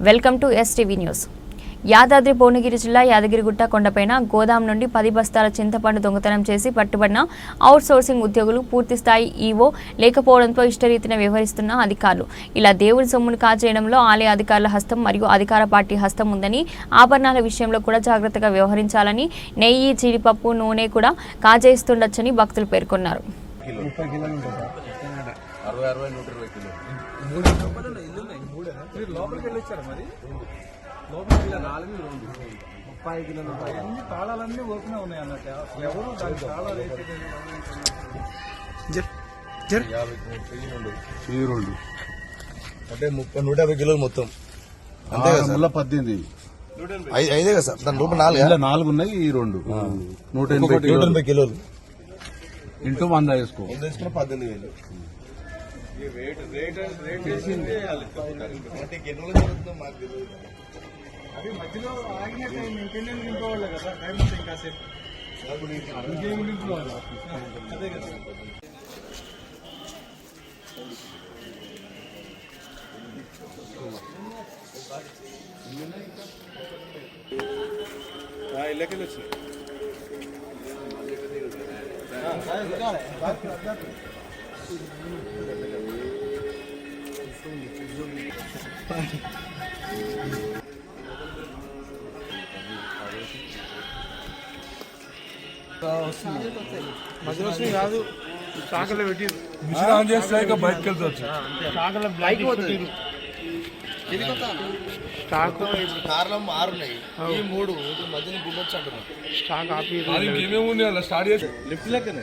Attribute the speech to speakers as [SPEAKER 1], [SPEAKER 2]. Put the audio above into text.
[SPEAKER 1] Welcome to STV news Yadadri Bhuvanagiri జిల్లా యాదగిరిగుట్ట కొండపైన గోదాం నుండి పది బస్తాల చింతపండు దొంగతనం చేసి పట్టుబడిన అవుట్ సోర్సింగ్ ఉద్యోగులు పూర్తిస్థాయి ఈవో లేకపోవడంతో ఇష్టరీతిన వ్యవహరిస్తున్న అధికారులు ఇలా దేవుడి సొమ్మును కాజేయడంలో ఆలయ అధికారుల హస్తం మరియు అధికార పార్టీ హస్తం ఉందని ఆభరణాల విషయంలో కూడా జాగ్రత్తగా వ్యవహరించాలని నెయ్యి జీడిపప్పు నూనె కూడా కాజేస్తుండొచ్చని భక్తులు పేర్కొన్నారు
[SPEAKER 2] అరవై అరవై నూట ఇరవై కిలో
[SPEAKER 3] లోపలికి వెళ్ళొచ్చారు మరి? లోపలికి వెళ్ళారు నాలుగు రెండు ముప్పై కిలోలు అన్ని తాళాలన్నీ ఓపెన్ ఉన్నాయి అన్నట్టు. ఎవరు దాని తాళాలు వేసేది
[SPEAKER 2] రెండు అంటే ముప్పై నూట యాభై కిలోలు మొత్తం. అంతే కదా సార్?
[SPEAKER 4] ముళ్ళ పద్దెనిమిది.
[SPEAKER 2] ఐదే కదా సార్? దాని రూపాయి నాలుగు?
[SPEAKER 4] ఇలా నాలుగు ఉన్నాయి ఈ రెండు. నూట ఎనభై
[SPEAKER 2] నూట
[SPEAKER 4] కిలోలు.
[SPEAKER 2] ఎనభై కిలోలు.
[SPEAKER 4] ఇంటూ వంద వేసుకో.
[SPEAKER 2] వంద వేసుకున్న పద్దెనిమిది వేలు.
[SPEAKER 3] అది మధ్యలో ఆగినట్టు ఇంకెళ్ళి నింపేవాళ్ళు కదా టైం ఇంకా సేపు. ఇంకేం నింపుకోవాలి అదే కదా. ఇళ్ళకెళ్ళి వచ్చినాయి మధ్యలో వచ్చినాయి కాదు శాఖలో పెట్టి
[SPEAKER 5] మిషన్ ఆన్ చేస్తే ఇక బయటకు వెళ్తావచ్చు
[SPEAKER 3] శాఖలో బ్లైక్ పోతుంది స్టాక్.
[SPEAKER 2] కార్లో ఆరు ఉన్నాయి ఈ మూడు మధ్యన గుమ్మొచ్చు అంటున్నాం
[SPEAKER 3] స్టాక్ ఆపి
[SPEAKER 5] ఇంకేమేమి ఉన్నాయి అలా స్టార్ట్ చేసి
[SPEAKER 3] లిఫ్ట్ లెక్కనే.